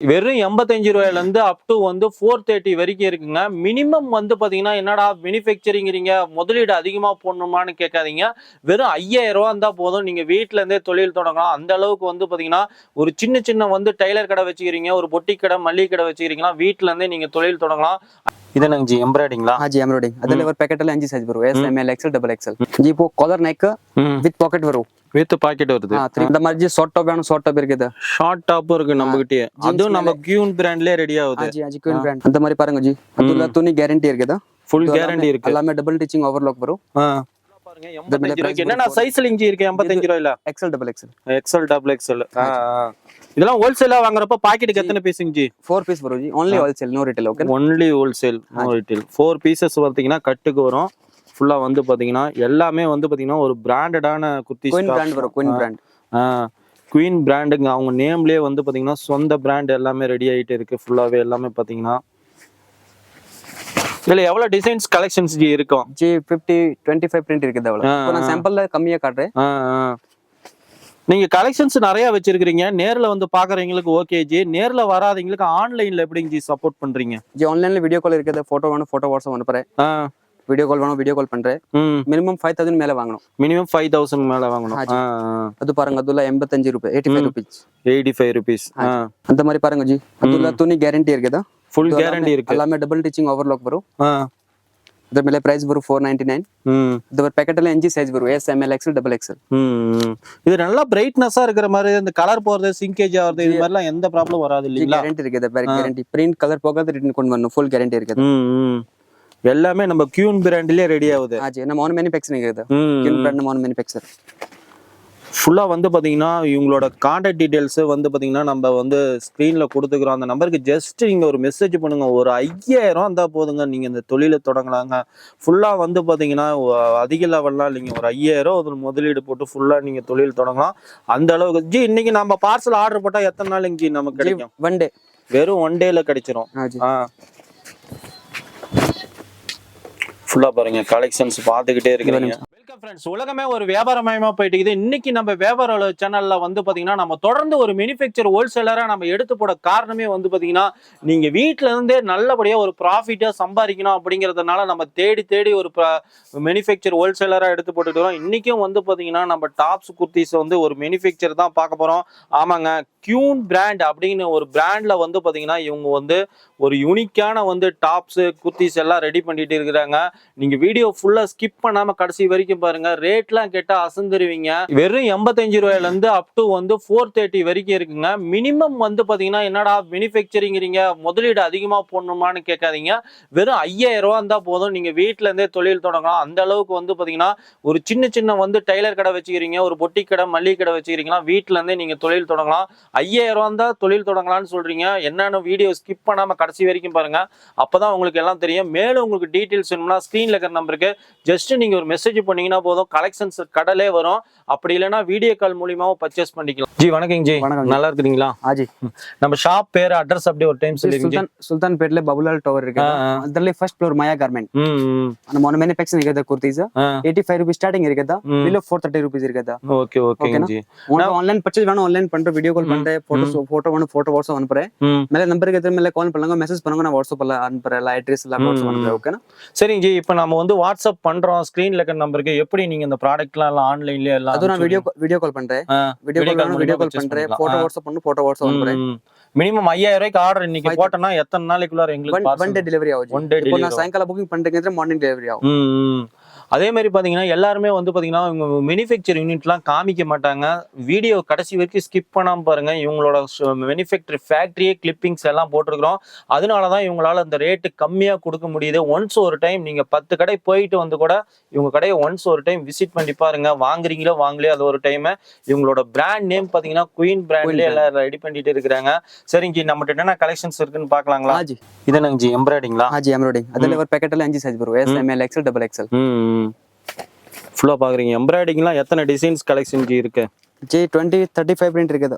வெறும் எண்பத்தஞ்சு ரூபாயிலேருந்து அப் டு வந்து ஃபோர் தேர்ட்டி வரைக்கும் இருக்குங்க. மினிமம் வந்து பார்த்தீங்கன்னா என்னடா மினிஃபேக்சரிங்கிறீங்க முதலீடு அதிகமாக போடணுமான்னு கேட்காதீங்க. வெறும் ஐயாயிரம் ரூபா இருந்தால் போதும். நீங்கள் வீட்டிலேருந்தே தொழில் தொடங்கலாம். அந்த அளவுக்கு வந்து பார்த்தீங்கன்னா ஒரு சின்ன சின்ன வந்து டைலர் கடை வச்சுக்கிறீங்க ஒரு பொட்டி கடை மல்லிகை கடை வச்சுக்கிறீங்களா வீட்டிலேருந்தே நீங்கள் தொழில் தொடங்கலாம். ಇದೇನಂಗ್ ಜಿ ಎಂಬ್ರಾಯ್ಡಿಂಗ್ ಹಾ ಜಿ ಎಂಬ್ರಾಯ್ಡಿಂಗ್ ಅದ್ರಲ್ಲಿ ಅವರ ಪ್ಯಾಕೆಟ್ ಅಲ್ಲಿ ಅಂಜಿ ಸೈಜ್ ಬರು S M L XL double XL G ಪೋ ಕಾಲರ್ வித் பாக்கெட் வரும். வித் பாக்கெட் வருது. இந்த மாதிரி ஷார்ட் டாப் வேணும் ஷார்ட் டாப் இருக்குது ஷார்ட் டாப் இருக்கு நம்ம கிட்டே அதுவும் நம்ம கியூன் பிராண்ட்லயே ரெடி ஆகுது. ஜி ஜி கியூன் பிராண்ட் அந்த மாதிரி பாருங்க ஜி. அதுல துணி கேரண்டி இருக்குதா ஃபுல் கேரண்டி இருக்கு. எல்லாமே டபுள் டிச்சிங் ஓவர்லாக் வரும். என்னென்ன சைஸ்ல இஞ்சி இருக்கு எண்பத்தஞ்சு ரூபாயில? XL double XL XL double XL இதெல்லாம் ஹோல்சேலா வாங்குறப்ப பாக்கெட்டுக்கு எத்தனை பீஸ் இஞ்சி ஃபோர் பீஸ் வரும் only wholesale no retail okay only wholesale no retail four pieces பார்த்தீங்கன்னா கட்டுக்கு வரும். ஃபுல்லா வந்து பார்த்தீங்கன்னா எல்லாமே வந்து பார்த்தீங்கன்னா ஒரு பிராண்டடான குர்த்தி பிராண்ட் வரும் குயின் பிராண்ட் குயின் பிராண்டுங்க அவங்க நேம்லயே வந்து பார்த்தீங்கன்னா சொந்த பிராண்ட் எல்லாமே ரெடி ஆயிட்டு இருக்கு. ஃபுல்லாவே எல்லாமே பார்த்தீங்கன்னா இதுல எவ்வளவு டிசைன்ஸ் கலெக்ஷன்ஸ் ஜி இருக்கும்? G fifty twenty five print இருக்குது அவ்வளோ நான் சாம்பிள்ல கம்மியா காட்டுறேன். நீங்க கலெக்ஷன்ஸ் நிறைய வச்சிருக்கீங்க நேர்ல வந்து பாக்குறவங்களுக்கு ஓகே ஜி. நேர்ல வராதவங்களுக்கு ஆன்லைன்ல எப்படிங்க ஜி சப்போர்ட் பண்றீங்க? ஜி ஆன்லைன்ல வீடியோ கால் இருக்கிறத போட்டோ வேணும் போட்டோ வாட்ஸ்அப் அனுப்புறேன். வீடியோ கால் வேணும் வீடியோ கால் பண்றேன். மினிமம் ஃபைவ் தௌசண்ட் மேல வாங்கணும். மினிமம் ஃபைவ் தௌசண்ட் மேல வாங்கணும். அது பாருங்க அதுல எண்பத்தஞ்சு ரூபாய் eighty five rupees eighty five rupees அந்த மாதிரி பாருங்க ஜி. அதுல துணி கேரண்டி இருக்குதா? ஃபுல் கேரண்டி இருக்கு எல்லாமே டபுள் டிச்சிங் ಓವರ್ಲಾಕ್ ಬರು ஆ, ಅದ್ರ ಮೇಲೆ ಪ್ರೈಸ್ ಬರು ಫೋರ್ ನೈಂಟಿ ನೈನ್ ம் ಅದ್ರ ಪ್ಯಾಕೆಟ್ ಅಲ್ಲಿ ಎಂಜಿ ಸೈಜ್ ಬರು S M L XL double XL ம், ம். இது நல்லா பிரைட்னஸா இருக்கிற மாதிரி இந்த கலர் போறது சிங்கேஜ் ஆகுறது இது மாதிரிலாம் எந்த ப்ராப்ளம் வராது இல்லைங்களா ಗ್ಯಾರಂಟಿ இருக்குது ಬೇರೆ ಗ್ಯಾರಂಟಿ ಪ್ರಿಂಟ್ ಕಲರ್ போகாத ரிட்டர்ன் கொண்டு வரணும் ஃபுல் ಗ್ಯಾರಂಟಿ இருக்குது ம், ம். எல்லாமே நம்ம கியூன் பிராண்ட்லயே ரெடி ஆகுது ஆச்சு நம்ம ஓன் மேனுஃபேக்சரிங் இருக்குது ம், கின் பிராண்ட் நம்ம ஓன் மேனுஃபேக்சர் ஃபுல்லாக வந்து பார்த்தீங்கன்னா இவங்களோட காண்டாக்ட் டீட்டெயில்ஸு வந்து பார்த்தீங்கன்னா நம்ம வந்து ஸ்க்ரீனில் கொடுத்துக்குறோம். அந்த நம்பருக்கு ஜஸ்ட் நீங்கள் ஒரு மெசேஜ் பண்ணுங்கள் ஒரு ஐயாயிரம் இருந்தால் போதுங்க. நீங்கள் இந்த தொழிலை தொடங்கலாங்க. ஃபுல்லாக வந்து பார்த்தீங்கன்னா அதிக லெவல்லாம் நீங்கள் ஒரு ஐயாயிரம் அதில் முதலீடு போட்டு ஃபுல்லாக நீங்கள் தொழில் தொடங்கலாம். அந்த அளவுக்கு ஜி இன்னைக்கு நம்ம பார்சல் ஆர்டர் போட்டால் எத்தனை நாள் இங்கே நமக்கு கிடைக்கும்? ஒன் டே வெறும் ஒன் டேல கிடைச்சிரும். ஆ ஃபுல்லாக பாருங்கள் கலெக்ஷன்ஸ் பார்த்துக்கிட்டே இருக்கிறீங்க. ஃப்ரெண்ட்ஸ் உலகமே ஒரு வியாபாரமயமா போயிட்டு இருக்குது இன்னைக்கு நம்ம வியாபார சேனலில் வந்து பார்த்தீங்கன்னா நம்ம தொடர்ந்து ஒரு மேனுஃபேக்சர் ஹோல்சேலராக நம்ம எடுத்து போட காரணமே வந்து பார்த்தீங்கன்னா நீங்கள் வீட்டிலேருந்தே நல்லபடியாக ஒரு ப்ராஃபிட்டாக சம்பாதிக்கணும் அப்படிங்கிறதுனால நம்ம தேடி தேடி ஒரு மேனுஃபேக்சர் ஹோல்சேலராக எடுத்து போட்டுட்டு வரோம். இன்றைக்கும் வந்து பார்த்தீங்கன்னா நம்ம டாப்ஸ் குர்த்திஸ் வந்து ஒரு மேனுஃபேக்சர் தான் பார்க்க போகிறோம் ஆமாங்க கியூன் பிராண்ட் அப்படின்னு ஒரு பிராண்டில் வந்து பார்த்தீங்கன்னா இவங்க வந்து ஒரு யூனிக்கான வந்து டாப்ஸு குர்த்திஸ் எல்லாம் ரெடி பண்ணிட்டு இருக்கிறாங்க. நீங்கள் வீடியோ ஃபுல்லாக ஸ்கிப் பண்ணாமல் கடைசி வரைக்கும் பாருங்க ரேட்லாம் கேட்டா அசந்துருவீங்க. வெறும் எண்பத்தஞ்சு ரூபாயில இருந்து அப் டு வந்து ஃபோர் தேர்ட்டி வரைக்கும் இருக்குங்க. மினிமம் வந்து பாத்தீங்கன்னா என்னடா மேனுஃபேக்சரிங்கிறீங்க முதலீடு அதிகமா போடணுமான்னு கேட்காதீங்க. வெறும் ஐயாயிரம் ரூபா இருந்தா போதும். நீங்க வீட்டுல இருந்தே தொழில் தொடங்கலாம். அந்த அளவுக்கு வந்து பாத்தீங்கன்னா ஒரு சின்ன சின்ன வந்து டைலர் கடை வச்சுக்கிறீங்க ஒரு பொட்டி கடை மல்லிகை கடை வச்சுக்கிறீங்களா வீட்டுல இருந்தே நீங்க தொழில் தொடங்கலாம். ஐயாயிரம் ரூபா இருந்தா தொழில் தொடங்கலாம்னு சொல்றீங்க. என்னென்ன வீடியோ ஸ்கிப் பண்ணாம கடைசி வரைக்கும் பாருங்க. அப்பதான் உங்களுக்கு எல்லாம் தெரியும். மேலும் உங்களுக்கு டீட்டெயில்ஸ் வேணும்னா ஸ்க்ரீன்ல இருக்கிற நம்பருக்கு ஜஸ்ட் நீங்க ஒரு மெசேஜ் பண்ணீங்கன்னா போதும் கலெக்ஷன்ஸ் கடலே வரும் அப்படி இல்லைன்னா வீடியோ கால் மூலியமாவும் பர்ச்சேஸ் பண்ணிக்கலாம் ஜி வணக்கம் ஜி வணக்கம். நல்லா இருக்கிறீங்களா ಹಾಜಿ நம்ம ஷாப் பேர் அட்ரஸ் அப்படியே ஒரு டைம் சொல்லிருங்க ஜி. ಸುಲ್ತಾನ್ ಸುಲ್ತಾನ್ ಪೇಟ್ಲೆ ಬಬುಲಾಲ್ ಟವರ್ ஆ, இருக்குது ஆ. ಅದರಲ್ಲಿ ಫಸ್ಟ್ ಫ್ಲೋರ್ ಮಾಯಾ ಗಾರ್ಮೆಂಟ್ ம், ம், ನಮ್ಮ ಓನ್ ಮ್ಯಾನುಫ್ಯಾಕ್ಚರಿಂಗ್ இருக்குது ಕುರ್ತೀಸ್ ஆ. ಏಯ್ಟಿ ಫೈವ್ ರುಪೀಸ್ ಸ್ಟಾರ್ಟಿಂಗ್ இருக்குது ம். ಬಿಲೋ ಫೋರ್ ತರ್ಟಿ ರುಪೀಸ್ இருக்குது ஓகே ஓகேங்க ஓகேண்ணா? ஜி உங்களுக்கு ஆன்லைன் பர்ச்சேஸ் வேணும் ஆன்லைன் பண்றேன் வீடியோ கால் பண்றேன் போட்டோ போட்டோ வேணும் போட்டோ வாட்ஸ்அப் அனுப்புறேன் ம் மேல நம்பருக்கு எத்தனை மேல கால் பண்ணுங்க மெசேஜ் பண்ணுங்க நான் வாட்ஸ்அப்ல அனுப்புறேன் எல்லா அட்ரஸ் எல்லாம் வாட்ஸ்அப் அனுப்புறேன் ஓகேனா சரிங்க ஜி இப்போ நம்ம வந்து வாட்ஸ்அப் பண்றோம் ஸ்க்ரீன்ல இருக்கிற நம்பருக்கு எப்படி நீங்க இந்த ப்ராடக்ட்லாம் எல்லாம் ஆன்லைன்லயே எல்லாம் அது நான் வீடியோ வீடியோ கால் பண்றேன். வீடியோ கால் வீடியோ கால் பண்றேன். போட்டோ. வாட்ஸ்அப் பண்ணு போட்டோ வாட்ஸ்அப் அனுப்புறேன் மினிமம் ஐயாயிரம் ரூபாய்க்கு ஆர்டர் இன்னைக்கு போட்டோம்னா எத்தனை நாளைக்குள்ளார எங்களுக்கு ஒன் டே? டெலிவரி ஆகும் இப்போ delivery நான் சாயங்காலம் புக்கிங் பண்றேங்க மார்னிங் டெலிவரி ஆகும். அதே மாதிரி பார்த்தீங்கன்னா எல்லாருமே வந்து பார்த்தீங்கன்னா இவங்க மேனுஃபேக்சர் யூனிட்லாம் காமிக்க மாட்டாங்க. வீடியோ கடைசி வரைக்கும் ஸ்கிப் பண்ணாமல் பாருங்க. இவங்களோட மேனுஃபேக்சர் ஃபேக்ட்ரியே கிளிப்பிங்ஸ் எல்லாம் போட்டிருக்கிறோம். அதனால தான் இவங்களால அந்த ரேட்டு கம்மியாக கொடுக்க முடியுது. ஒன்ஸ் ஒரு டைம் நீங்கள் பத்து கடை போயிட்டு வந்து கூட இவங்க கடையை ஒன்ஸ் ஒரு டைம் விசிட் பண்ணி பாருங்க. வாங்குறீங்களோ வாங்கலையோ அது ஒரு டைம் இவங்களோட பிராண்ட் நேம் பார்த்தீங்கன்னா குயின் பிராண்ட்ல எல்லாம் ரெடி பண்ணிட்டு இருக்கிறாங்க. சரிங்க நம்மகிட்ட என்ன கலெக்ஷன்ஸ் இருக்குன்னு பார்க்கலாங்களா இது என்னங்க ஜி எம்ப்ராய்டிங்களா ஆஜி எம்ப்ராய்டிங் அதில் ஒரு பேக்கெட்டில் அஞ்சு சைஸ் வரும் எஸ்எம்எல் எக்ஸல் டபுள் எக்ஸல் ஃபுல்லாக பார்க்குறீங்க எம்ப்ராய்டிங்லாம் எத்தனை டிசைன்ஸ் கலெக்ஷன் ஜி இருக்கு? G twenty thirty five print இருக்குது.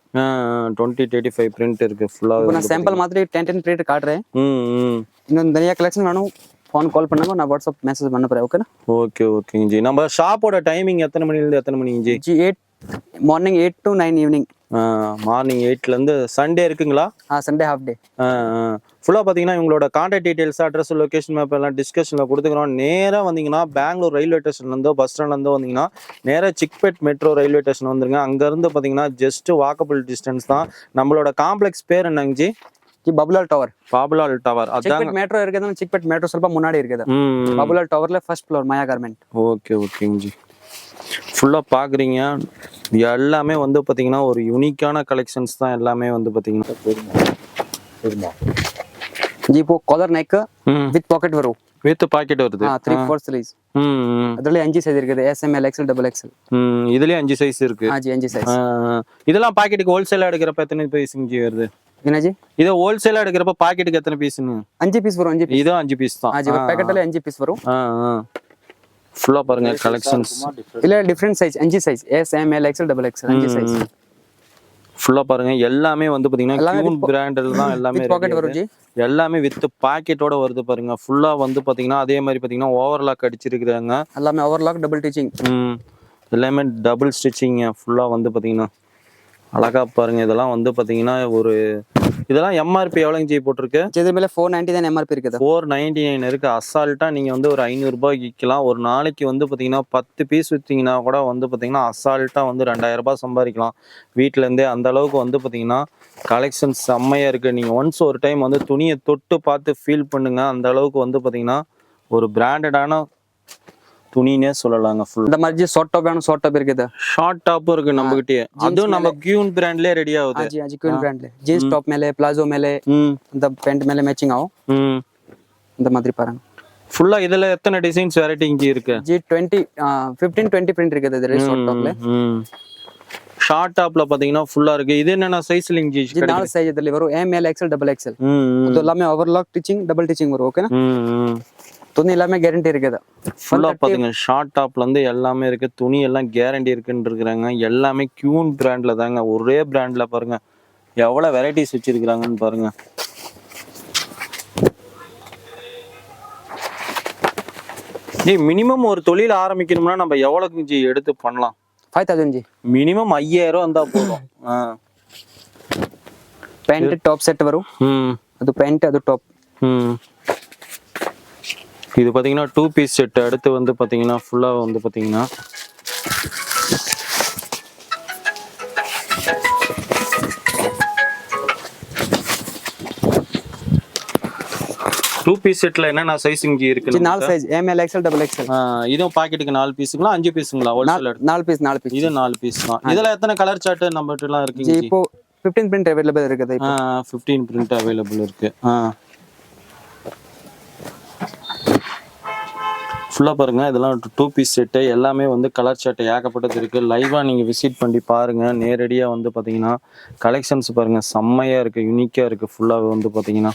டுவெண்ட்டி தேர்ட்டி ஃபைவ் பிரிண்ட் இருக்கு. ஃபுல்லாக நான் சாம்பிள் மாதிரி டென் டென் பிரிண்ட் காட்டுறேன். ம் இன்னும் நிறைய கலெக்ஷன் வேணும் ஃபோன் கால் பண்ணுங்க நான் வாட்ஸ்அப் மெசேஜ் பண்ண ஓகேண்ணா ஓகே ஓகேங்க ஜி. நம்ம ஷாப்போட டைமிங் எத்தனை மணிலேருந்து எத்தனை மணிங்க G? G eight morning eight to nine evening morning எயிட்லேருந்து சண்டே இருக்குங்களா ஆ சண்டே ஹாஃப் டே ஃபுல்லாக பார்த்தீங்கன்னா இவங்களோட contact details address location map எல்லாம் டிஸ்கஷனில் கொடுத்துக்கிறோம் நேராக வந்தீங்கன்னா பெங்களூர் ரயில்வே ஸ்டேஷன்லேருந்தோ பஸ் ஸ்டாண்ட்லேருந்தோ வந்தீங்கன்னா நேராக சிக்பேட் மெட்ரோ ரயில்வே ஸ்டேஷன் வந்துருங்க அங்கேருந்து பார்த்தீங்கன்னா ஜஸ்ட் வாக்கபிள் டிஸ்டன்ஸ் தான் நம்மளோட காம்ப்ளெக்ஸ் பேர் என்னங்க G G Babulal tower Babulal tower அதாங்க ಚಿಕ್ಪೇಟ್ ಮೆಟ್ರೋ இருக்குது ಚಿಕ್ಪೇಟ್ ಮೆಟ್ರೋ ಸ್ವಲ್ಪ ಮುನ್ನಾಡಿ இருக்குது ம் Babulal டவர்ல first floor Maya garment okay ஓகேங்க ஜி ஃபுல்லாக பார்க்குறீங்க எல்லாமே வந்து பார்த்தீங்கன்னா ஒரு யூனிக்கான கலெக்ஷன்ஸ் தான் எல்லாமே வந்து பார்த்தீங்கன்னா ஜி இப்போ ಕಾಲರ್ ನೆಕ್ ம் ವಿತ್ ಪಾಕೆಟ್ ಬರು வித் பாக்கெட் வருது ತ್ರೀ ಫೋರ್ ಸ್ಲೀವ್ಸ್ ம் ம், ಅದರಲ್ಲಿ ಅಂಜಿ ಸೈಜ್ இருக்குது S M L XL double XL ம் இதுலயே அஞ்சு சைஸ் இருக்கு ಹಾ ಜಿ ಅಂಜಿ ಸೈಜ್ ஆ, இதெல்லாம் பாக்கெட்டுக்கு ஹோல்சேலா எடுக்கிறப்ப எத்தனை பீஸுங்க ஜி வருது ಏನಾಜಿ இது ஹோல்சேலா எடுக்கிறப்ப பாக்கெட்டுக்கு எத்தனை பீஸுங்க ಅಂಜಿ ಪೀಸ್ ಬರು ಅಂಜಿ ಪೀಸ್ இதுவும் அஞ்சு பீஸ் தான் ಹಾ ಜಿ ಪ್ಯಾಕೆಟ್ ಅಲ್ಲಿ ಅಂಜಿ ಪೀಸ್ ஃபுல்லாக பாருங்கள் கலெக்ஷன்ஸ் இல்லை டிஃப்ரெண்ட் சைஸ் அஞ்சு size S M L XL double XL அஞ்சு சைஸ் ஃபுல்லாக பாருங்கள் எல்லாமே வந்து பார்த்தீங்கன்னா கியூன் தான் எல்லாமே பாக்கெட் வரும் எல்லாமே வித்து பாக்கெட்டோட வருது பாருங்க. ஃபுல்லாக வந்து பார்த்தீங்கன்னா அதே மாதிரி பார்த்தீங்கன்னா ஓவர்லாக் அடிச்சிருக்கிறாங்க. எல்லாமே ஓவர்லாக் டபுள் ஸ்டிச்சிங் எல்லாமே டபுள் ஸ்டிச்சிங்க ஃபுல்லாக வந்து பார்த்தீங்கன்னா அழகாக பாருங்கள் இதெல்லாம் வந்து பார்த்தீங்கன்னா ஒரு இதெல்லாம் எம்ஆர்பி எவ்வளோங்க ஜி போட்டிருக்கு? இது மேலே ஃபோர் நைன்டி தான் எம்ஆர்பி இருக்குது. ஃபோர் நைன்டி நைன் இருக்கு. அசால்ட்டா நீங்க வந்து ஒரு ஐநூறுரூபாய்க்கு விற்கலாம் ஒரு நாளைக்கு வந்து பார்த்தீங்கன்னா பத்து பீஸ் விற்றீங்கன்னா கூட வந்து பார்த்தீங்கன்னா அசால்ட்டா வந்து ரெண்டாயிரம் ரூபாய் சம்பாதிக்கலாம். வீட்டிலேருந்தே அந்த அளவுக்கு வந்து பார்த்தீங்கன்னா கலெக்ஷன் செம்மையாக இருக்குது நீங்கள் ஒன்ஸ் ஒரு டைம் வந்து துணியை தொட்டு பார்த்து ஃபீல் பண்ணுங்கள் அந்த அளவுக்கு வந்து பார்த்தீங்கன்னா ஒரு பிராண்டடான துணினே சொல்லலாங்க ஃபுல் இந்த மாதிரி ஷார்ட் டாப் வேணும் ஷார்ட் டாப் இருக்குது. ஷார்ட் டாப் இருக்கு நம்ம கிட்டயே அதுவும் நம்ம கியூன் பிராண்ட்லயே ரெடி ஆகுது. ஆஜி ஆஜி கியூன் பிராண்ட்ல ஜீன்ஸ் டாப் மேலே பிளாசோ மேலே இந்த பேண்ட் மேலே மேட்சிங் ஆகும். இந்த மாதிரி பாருங்க. ஃபுல்லா இதுல எத்தனை டிசைன்ஸ் வெரைட்டி இங்க இருக்கு? ஜி 20 15 20 பிரிண்ட் இருக்குது இதுல ஷார்ட் டாப்ல ஷார்ட் டாப்ல பாத்தீங்கன்னா ஃபுல்லா இருக்கு. இது என்னன்னா சைஸ் லிங்க் ஜி நாலு சைஸ் இதுல வரும். M L XL double XL இது எல்லாமே ஓவர்லாக் டிச்சிங் டபுள் டிச்சிங் வரும் ஓகேனா துணி எல்லாமே கேரண்டி இருக்குது. ஃபுல்லாக பார்த்துங்க ஷார்ட் டாப்லேருந்து எல்லாமே இருக்கு. துணி எல்லாம் கேரண்டி இருக்குன்னு இருக்கிறாங்க எல்லாமே கியூன் பிராண்டில் தாங்க. ஒரே பிராண்ட்ல பாருங்க. எவ்வளோ வெரைட்டிஸ் வச்சுருக்கிறாங்கன்னு பாருங்க. ஜி மினிமம் ஒரு தொழில் ஆரம்பிக்கணும்னா நம்ம எவ்வளோக்கு ஜி எடுத்து பண்ணலாம்? Five thousand G. மினிமம் ஐயாயிரம் இருந்தால் போதும். பேண்ட் டாப் செட் வரும். அது பேண்ட் அது டாப் இது பார்த்தீங்கன்னா டூ பீஸ் செட் அடுத்து வந்து பார்த்தீங்கன்னா ஃபுல்லாக வந்து பார்த்தீங்கன்னா டூ பீஸ் செட்ல என்னென்ன சைஸ் இங்க இருக்கு நாலு size M L XL double XL இதுவும் பாக்கெட்டுக்கு நாலு பீஸுங்களா அஞ்சு பீஸுங்களா ஒரு நாலு நாலு பீஸ் நாலு பீஸ் இது நாலு பீஸ் தான். இதுல எத்தனை கலர் சார்ட் நம்மகிட்டலாம் இருக்கு இப்போ ஃபிஃப்டீன் பிரிண்ட் அவைலபிள் இருக்குது ஃபிஃப்டீன் பிரிண்ட் அவைலபிள் இருக்கு. ஃபுல்லாக பாருங்கள் இதெல்லாம் டூ பீஸ் செட்டு எல்லாமே வந்து கலர் ஷர்ட் ஏகப்பட்டது இருக்குது லைவாக நீங்கள் விசிட் பண்ணி பாருங்கள் நேரடியாக வந்து பார்த்தீங்கன்னா கலெக்ஷன்ஸ் பாருங்கள் செம்மையாக இருக்குது யூனிக்காக இருக்குது ஃபுல்லாகவே வந்து பார்த்தீங்கன்னா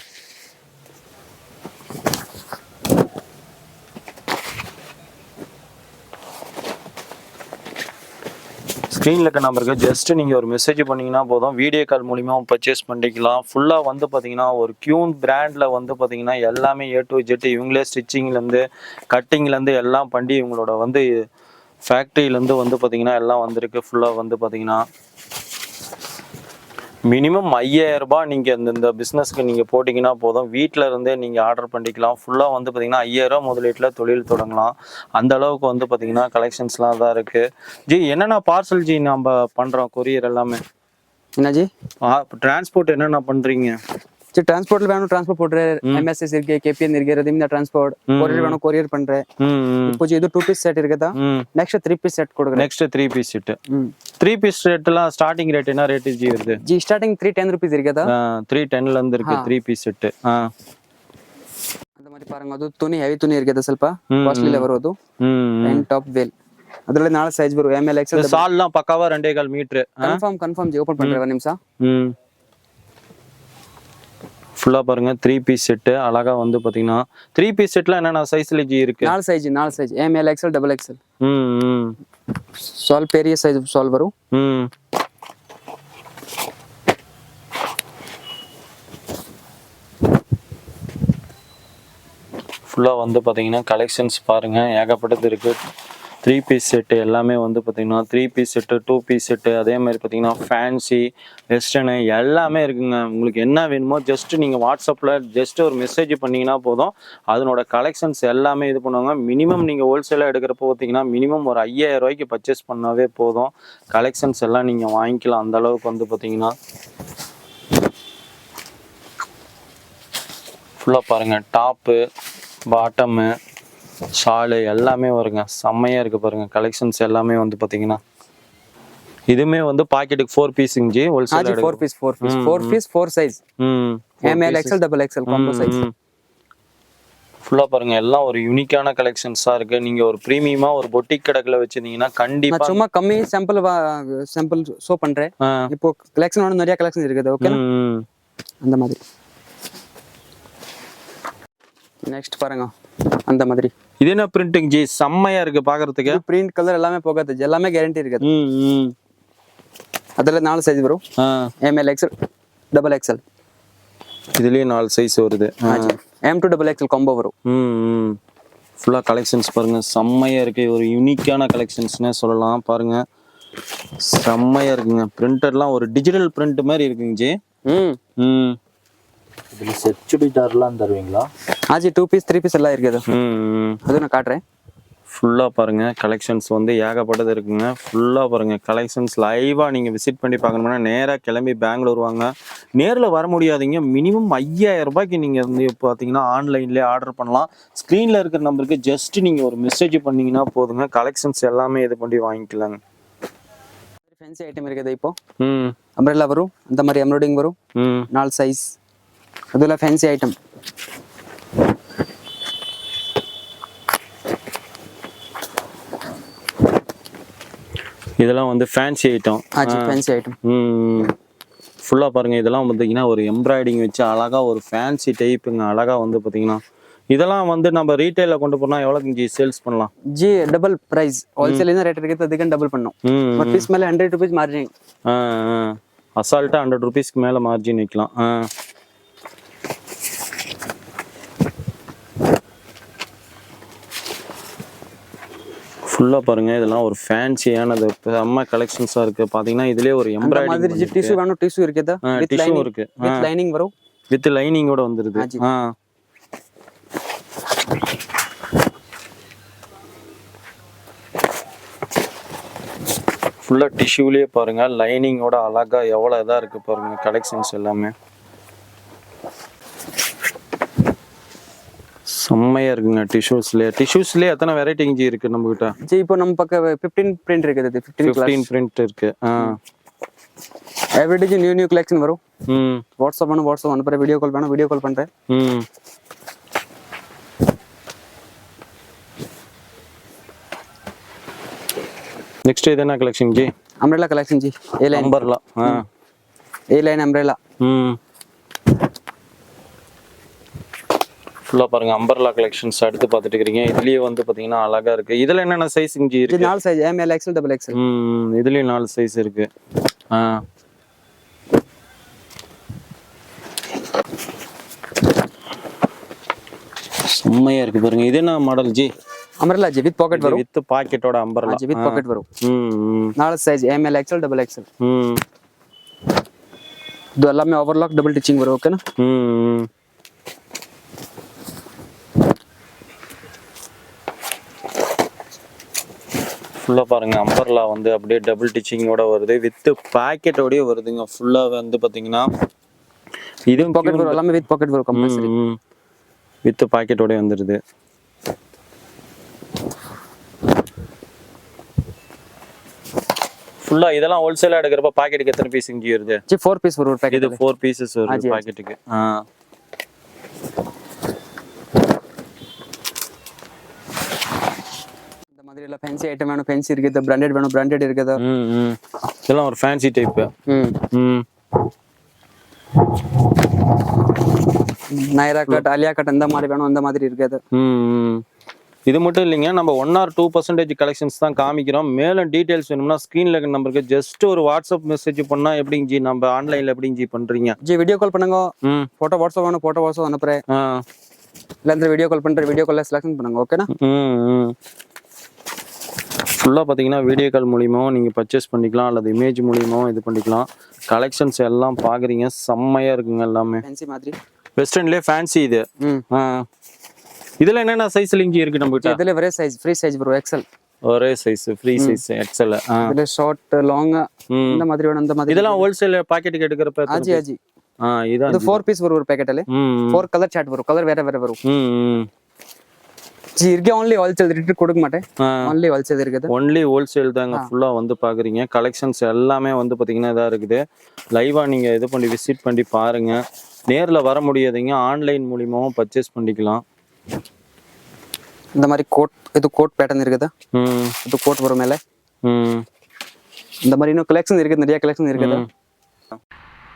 ஸ்க்ரீனில் இருக்க நம்பருக்கு ஜஸ்ட் நீங்கள் ஒரு மெசேஜ் பண்ணிங்கன்னா போதும். வீடியோ கால் மூலிமா பர்ச்சேஸ் பண்ணிக்கலாம். ஃபுல்லாக வந்து பார்த்தீங்கன்னா ஒரு க்யூன் பிராண்டில் வந்து பார்த்தீங்கன்னா எல்லாமே ஏ டு ஜெட் இவங்களே ஸ்டிச்சிங்லேருந்து கட்டிங்லேருந்து எல்லாம் பண்ணி இவங்களோட வந்து ஃபேக்ட்ரியிலேருந்து வந்து பார்த்தீங்கன்னா எல்லாம் வந்திருக்கு. ஃபுல்லாக வந்து பார்த்தீங்கன்னா மினிமம் ஐயாயிரம் ரூபாய் நீங்கள் இந்த இந்த பிஸ்னஸ்க்கு நீங்கள் போட்டிங்கன்னா போதும். வீட்டில் இருந்தே நீங்கள் ஆர்டர் பண்ணிக்கலாம். ஃபுல்லாக வந்து பார்த்தீங்கன்னா ஐயாயிரம் ரூபாய் முதலீட்டில் தொழில் தொடங்கலாம். அந்த அளவுக்கு வந்து பார்த்தீங்கன்னா கலெக்ஷன்ஸ்லாம் தான் இருக்குது ஜி என்னென்ன பார்சல் ஜி நம்ம பண்ணுறோம் கொரியர் எல்லாமே. என்ன ஜி? டிரான்ஸ்போர்ட் என்னென்ன பண்ணுறீங்க ஜி டிரான்ஸ்போர்ட் வேணும் டிரான்ஸ்போர்ட் போடுறேன் எம்எஸ்எஸ் இருக்கு கேபிஎன் இருக்கு ரதிமினா டிரான்ஸ்போர்ட் கொரியர் வேணும் கொரியர் பண்றேன் ம் ம், இப்போ ஜி இது டூ பீஸ் செட் இருக்குதா ம் நெக்ஸ்ட் த்ரீ பீஸ் செட் கொடுக்குறேன் நெக்ஸ்ட் த்ரீ பீஸ் செட்டு ம் த்ரீ பீஸ் செட்டுலாம் ஸ்டார்டிங் ரேட் என்ன ரேட்டு ஜி வருது ji starting three ten rupees இருக்குதா த்ரீ டென்லேருந்து இருக்கு த்ரீ பீஸ் செட்டு ஆ அந்த மாதிரி ಪಾರಂಗ ಅದು ತುನಿ ಹೆವಿ ತುನಿ ಇರ್ತದೆ ಸ್ವಲ್ಪ ಹ್ಮ್. ಕಾಸ್ಟ್ಲಿ ಬರೋದು ம் ಅಂಡ್ ಟಾಪ್ ವೇಲ್ ಅದರಲ್ಲಿ ನಾಳೆ ಸೈಜ್ ಬರುವ ಎಮ್ ಎಲ್ ಎಕ್ಸೆಲ್ இந்த சால்லாம் பக்காவா ரெண்டே கால் metre confirm confirm ji open பண்றேன் ನಿಮಿಷ ம் ஃபுல்லாக பாருங்கள் த்ரீ பீஸ் செட்டு அழகாக வந்து பார்த்தீங்கன்னா த்ரீ பீஸ் செட்டில் என்னென்ன சைஸில் ஜி இருக்குது நாலு சைஸ் நாலு size M L XL double XL ம் சால் பெரிய சைஸ் சால் வரும். ம். ஃபுல்லாக வந்து பார்த்தீங்கன்னா கலெக்ஷன்ஸ் பாருங்கள் ஏகப்பட்டது இருக்குது த்ரீ பீஸ் செட்டு எல்லாமே வந்து பார்த்தீங்கன்னா three piece set two piece set அதே மாதிரி பார்த்தீங்கன்னா ஃபேன்சி வெஸ்டர்னு எல்லாமே இருக்குங்க. உங்களுக்கு என்ன வேணுமோ ஜஸ்ட்டு நீங்கள் வாட்ஸ்அப்பில் ஜஸ்ட் ஒரு மெசேஜ் பண்ணிங்கன்னா போதும். அதனோட கலெக்ஷன்ஸ் எல்லாமே இது பண்ணுவாங்க. மினிமம் நீங்கள் ஹோல்சேலாக எடுக்கிறப்போ பார்த்தீங்கன்னா மினிமம் ஒரு ஐயாயிரம் ரூபாய்க்கு பர்ச்சேஸ் பண்ணாவே போதும். கலெக்ஷன்ஸ் எல்லாம் நீங்கள் வாங்கிக்கலாம். அந்த அளவுக்கு வந்து பார்த்தீங்கன்னா ஃபுல்லாக பாருங்கள் டாப்பு பாட்டமு ஷாலு எல்லாமே வருங்க. செம்மையாக இருக்குது பாருங்கள் கலெக்ஷன்ஸ் எல்லாமே வந்து பார்த்தீங்கன்னா இதுமே வந்து பாக்கெட்டுக்கு ஃபோர் பீஸுங்க G wholesale four piece four piece four piece four size M L XL double XL combo size ஃபுல்லாக பாருங்க. எல்லாம் ஒரு யூனிக்கான கலெக்ஷன்ஸாக இருக்கு. நீங்க ஒரு ப்ரீமியமா ஒரு பொட்டிக் கடைக்குள்ள வச்சிருந்தீங்கன்னா கண்டிப்பா சும்மா கம்மி சாம்பிள் சாம்பிள் ஷோ பண்றேன். இப்போ கலெக்ஷன் ஒன்று நிறைய கலெக்ஷன் இருக்குது. ஓகே அந்த மாதிரி. நெக்ஸ்ட் பாருங்க. அந்த மாதிரி. இது என்ன பிரிண்டிங் ஜி செம்மையா இருக்கு பாக்குறதுக்கு. பிரிண்ட் கலர் எல்லாமே போகாது. எல்லாமே கேரண்டி இருக்குது. அதில் நாலு சைஸ் வரும். ஆ. M L XL double XL இதுலயே நாலு சைஸ் வருது. M two double XL combo வரும். ம் ம். ஃபுல்லாக கலெக்ஷன்ஸ் பாருங்க. செம்மையா இருக்கு. ஒரு யூனிக்கான கலெக்ஷன்ஸ்னே சொல்லலாம். பாருங்க. செம்மையா இருக்குங்க. பிரிண்டர்லாம் ஒரு டிஜிட்டல் பிரிண்ட் மாதிரி இருக்குங்க ஜி ம். ம். இதில் செட் சுடிதார்லாம் தருவீங்களா? ஆஜி டூ பீஸ் த்ரீ பீஸ் எல்லாம் இருக்குது அது நான் காட்டுறேன். ஃபுல்லாக பாருங்க கலெக்ஷன்ஸ் வந்து ஏகப்பட்டது இருக்குங்க. ஃபுல்லாக பாருங்க கலெக்ஷன்ஸ் லைவாக நீங்கள் விசிட் பண்ணி பார்க்கணும்னா நேராக கிளம்பி பெங்களூர் வாங்க. நேரில் வர முடியாதீங்க. மினிமம் ஐயாயிரம் ரூபாய்க்கு நீங்கள் வந்து பார்த்தீங்கன்னா ஆன்லைன்லேயே ஆர்டர் பண்ணலாம். ஸ்க்ரீனில் இருக்கிற நம்பருக்கு ஜஸ்ட் நீங்கள் ஒரு மெசேஜ் பண்ணீங்கன்னா போதுங்க. கலெக்ஷன்ஸ் எல்லாமே இது பண்ணி வாங்கிக்கலாங்க. ஃபேன்சி ஐட்டம் இருக்குது இப்போ. ம். அம்ரெல்லா வரும் அந்த மாதிரி எம்ப்ராய்டிங் வரும். ம். நாலு சைஸ் அதில் ஃபேன்சி ஐட்டம் இதெல்லாம் வந்து ஃபேன்சி ஐட்டம் ஃபேன்சி ஐட்டம் ம். ஃபுல்லாக பாருங்கள் இதெல்லாம் பார்த்தீங்கன்னா ஒரு எம்ப்ராய்டிங் வச்சு அழகாக ஒரு ஃபேன்சி டைப்புங்க அழகாக வந்து பார்த்தீங்கன்னா இதெல்லாம் வந்து நம்ம ரீட்டைலில் கொண்டு போனால் எவ்வளோக்கு இங்கே சேல்ஸ் பண்ணலாம்? G double price wholesale rate இருக்குது அதுக்கு டபுள் பண்ணோம் ஒரு பீஸ் மேலே ஹண்ட்ரட் ருபீஸ் மார்ஜின் அசால்ட்டாக ஹண்ட்ரட் ருபீஸ்க்கு மேலே மார்ஜின் வைக்கலாம். ஃபுல்லாக பாருங்க இதெல்லாம் ஒரு ஃபேன்சியானது செம்ம கலெக்ஷன்ஸாக இருக்குது பார்த்தீங்கன்னா இதுலேயே ஒரு எம்ப்ராய்டிங் டிஷ்யூ வேணும் டிஷ்யூ இருக்குது டிஷ்யூ இருக்கு வித் லைனிங் வரும்? வித் லைனிங்கோட வந்துடுது ஆ, ஃபுல்லாக டிஷ்யூலேயே பாருங்க லைனிங்கோட அழகா எவ்வளோ இதாக இருக்கு பாருங்க கலெக்ஷன்ஸ் எல்லாமே. செம்மையா இருக்குங்க டிஷ்யூஸ்லேயே டிஷ்யூஸ்லேயே எத்தனை வெரைட்டி இங்கே இருக்கு நம்ம கிட்ட ஜி இப்போ நம்ம பக்கம் ஃபிஃப்டீன் பிரிண்ட் இருக்குது ஃபிஃப்டீன் பிரிண்ட் இருக்கு. ஆ. எவ்ரிடே ஜி நியூ நியூ கலெக்ஷன் வரும். வாட்ஸ்அப் வேணும் வாட்ஸ்அப் அனுப்புறேன் வீடியோ கால் வேணும் வீடியோ கால் பண்ணுறேன் ம். நெக்ஸ்ட் இது என்ன கலெக்ஷன் ஜி? Umbrella collection G A line நம்பர்லாம் ஆ. ஏ லைன் அம்ரெல்லா ம். ஃபுல்லாக பாருங்க அம்பர்லா கலெக்ஷன்ஸ் எடுத்து பார்த்துட்டு இருக்கிறீங்க. இதுலயே வந்து பார்த்தீங்கன்னா அழகா இருக்கு. இதுல என்னென்ன சைஸ் இஞ்சி இது இருக்கு நாலு size M L XL double XL ம் இதுலயும் நாலு சைஸ் இருக்கு. ஆ. செம்மையா இருக்கு பாருங்க. இது என்ன மாடல் ஜி அம்ரெல்லா ஜி வித் பாக்கெட் வரும். வித் பாக்கெட்டோட அம்பர்லா ஜி வித் பாக்கெட் வரும். ம் நாலு size M L XL double XL ம். இது எல்லாமே ஓவர்லாக் டபுள் டிச்சிங் வரும் ஓகேனா ம். ஃபுல்லாக பாருங்க அம்பர்லா வந்து அப்படியே டபுள் டிச்சிங்கோட வருது. வித் பாக்கெட்டோடய வருதுங்க ஃபுல்லாக வந்து பார்த்தீங்கன்னா இதுவும் பாக்கெட் வரும் எல்லாமே வித் பாக்கெட் வரும் கம்பல்சரி வித் பாக்கெட்டோடய வந்துடுது ஃபுல்லாக இதெல்லாம் ஹோல்சேலாக எடுக்கிறப்ப பாக்கெட்டுக்கு எத்தனை பீஸ் இங்கே வருது ஃபோர் பீஸ் ஒரு இது பேக்கெட் ஃபோர் பீசஸ் ஆஜி. பாக்கெட்டுக்கு ஆ இந்த மாதிரி எல்லாம் ஃபேன்சி ஐட்டம் வேணும் ஃபேன்சி இருக்குது பிராண்டட் வேணும் பிராண்டட் இருக்குது. இதெல்லாம் ஒரு ஃபேன்சி டைப்பு ம். நைரா கட் அலியா கட் அந்த மாதிரி வேணும் அந்த மாதிரி இருக்குது. ம். இது மட்டும் இல்லைங்க நம்ம one or two percentage collections தான் காமிக்கிறோம். மேலும் டீடைல்ஸ் வேணும்னா ஸ்க்ரீனில் இருக்க நம்பருக்கு ஜஸ்ட் ஒரு வாட்ஸ்அப் மெசேஜ் பண்ணா எப்படிங்க ஜி நம்ம ஆன்லைனில் எப்படிங்க ஜி பண்ணுறீங்க ஜி வீடியோ கால் பண்ணுங்க. ம். ஃபோட்டோ வாட்ஸ்அப் வேணும் ஃபோட்டோ வாட்ஸ்அப் அனுப்புறேன். ஆ. இல்லை வீடியோ கால் பண்ணுறேன் வீடியோ காலில் செலக்ஷன் பண்ணுங்க ஓகேனா ம் ம். ஃபுல்லாக பார்த்தீங்கன்னா வீடியோ கால் மூலியமாகவும் நீங்கள் பர்ச்சேஸ் பண்ணிக்கலாம் அல்லது இமேஜ் மூலியமாகவும் இது பண்ணிக்கலாம். கலெக்ஷன்ஸ் எல்லாம் பார்க்குறீங்க செம்மையாக இருக்குங்க எல்லாமே. ஃபேன்சி வெஸ்டர்ன்லேயே ஃபேன்சி இது. இதில் என்னென்ன சைஸ் லிங்கி இருக்குது நம்மகிட்ட? இதில் ஒரே size free size bro XL ஒரே சைஸ் ஃப்ரீ சைஸ் எக்ஸல் இதுல ஷார்ட் லாங் இந்த மாதிரி வேணும் இந்த மாதிரி இதெல்லாம் ஹோல்சேல் பாக்கெட் எடுக்கிறப்ப ஆஜி ஆஜி. இதான் இது ஃபோர் பீஸ் வரும் ஒரு பேக்கெட்டில் ஃபோர் கலர் சாட் வரும். கலர் வேற வேற வரும். ஜி இருக்கே ஒன்லி ஹோல்சேல் ரேட் கொடுக்க மாட்டேன். ஒன்லி ஹோல்சேல் இருக்குது. ஒன்லி ஹோல்சேல் தாங்க ஃபுல்லா வந்து பாக்குறீங்க. கலெக்ஷன்ஸ் எல்லாமே வந்து பாத்தீங்கன்னா இதா இருக்குது. லைவா நீங்க இது பண்ணி விசிட் பண்ணி பாருங்க. நேர்ல வர முடியாதீங்க. ஆன்லைன் மூலியமாவும் பர்ச்சேஸ் பண்ணிக்கலாம். இந்த மாதிரி கோட் இது கோட் பேட்டர்ன் இருக்குதா? இது கோட் வரும் மேல? இந்த மாதிரி இன்னும் கலெக்ஷன் இருக்குது நிறைய கலெக்ஷன் இருக்குது.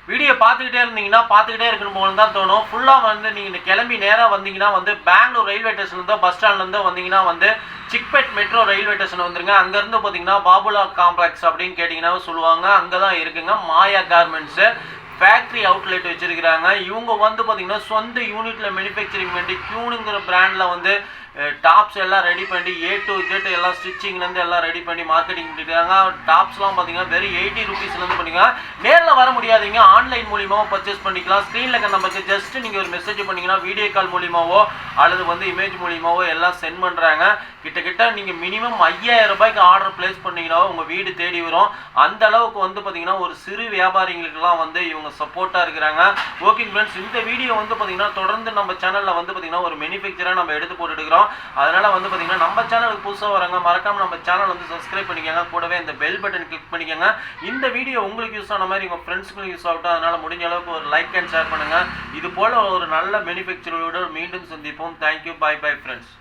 வீடியோ பார்த்துக்கிட்டே இருந்தீங்கன்னா பார்த்துக்கிட்டே இருக்கணும் போல தான் தோணும். ஃபுல்லாக வந்து நீங்கள் கிளம்பி நேராக வந்தீங்கன்னா வந்து பெங்களூர் ரயில்வே ஸ்டேஷன்லேருந்தோ பஸ் ஸ்டாண்ட்லேருந்து வந்தீங்கன்னா வந்து சிக்பேட் மெட்ரோ ரயில்வே ஸ்டேஷன் வந்துருங்க. அங்கேருந்து பார்த்தீங்கன்னா பாபுலா காம்ப்ளெக்ஸ் அப்படின்னு கேட்டிங்கன்னா சொல்லுவாங்க. அங்கே தான் இருக்குங்க. மாயா கார்மெண்ட்ஸு ஃபேக்ட்ரி அவுட்லெட் வச்சுருக்கிறாங்க. இவங்க வந்து பார்த்தீங்கன்னா சொந்த யூனிட்டில் மேனுஃபேக்சரிங் பண்ணி க்யூனுங்கிற பிராண்டில் வந்து டாப்ஸ் எல்லாம் ரெடி பண்ணி ஏ டு ஜெட் எல்லாம் ஸ்டிச்சிங்லேருந்து எல்லாம் ரெடி பண்ணி மார்க்கெட்டிங் பண்ணிருக்காங்க டாப்ஸ்லாம் பார்த்தீங்கன்னா வெறும் எயிட்டி ருபீஸ்லேருந்து பண்ணிக்கலாம் நேரில் வர முடியாதீங்க. ஆன்லைன் மூலியமாகவும் பர்ச்சேஸ் பண்ணிக்கலாம். ஸ்க்ரீனில் இருக்க நமக்கு ஜஸ்ட் நீங்கள் ஒரு மெசேஜ் பண்ணிங்கன்னா வீடியோ கால் மூலியமாவோ அல்லது வந்து இமேஜ் மூலியமாவோ எல்லாம் சென்ட் பண்ணுறாங்க கிட்டத்தட்ட நீங்கள் மினிமம் ஐயாயிரம் ரூபாய்க்கு ஆர்டர் பிளேஸ் பண்ணீங்கன்னா உங்கள் வீடு தேடி வரும். அந்த அளவுக்கு வந்து பார்த்தீங்கன்னா ஒரு சிறு வியாபாரிகளுக்கெல்லாம் வந்து இவங்க சப்போர்ட்டாக இருக்கிறாங்க. ஓகே ஃப்ரெண்ட்ஸ் இந்த வீடியோ வந்து பார்த்தீங்கன்னா தொடர்ந்து நம்ம சேனலில் வந்து பார்த்தீங்கன்னா ஒரு மேனுஃபேக்சராக நம்ம எடுத்து போட்டுட்டு வரும் அதனால வந்து பார்த்தீங்கன்னா நம்ம சேனலுக்கு புதுசாக வரவங்க மறக்காம நம்ம சேனல் வந்து சப்ஸ்கிரைப் பண்ணிக்கோங்க. கூடவே இந்த பெல் பட்டன் கிளிக் பண்ணிக்கோங்க. இந்த வீடியோ உங்களுக்கு யூஸ் ஆன மாதிரி உங்கள் ஃப்ரெண்ட்ஸுக்கும் யூஸ் ஆகட்டும். அதனால முடிஞ்ச அளவுக்கு ஒரு லைக் அண்ட் ஷேர் பண்ணுங்க. இது போல ஒரு நல்ல மேனுஃபேக்சரோட மீண்டும் சந்திப்போம். Thank you bye bye friends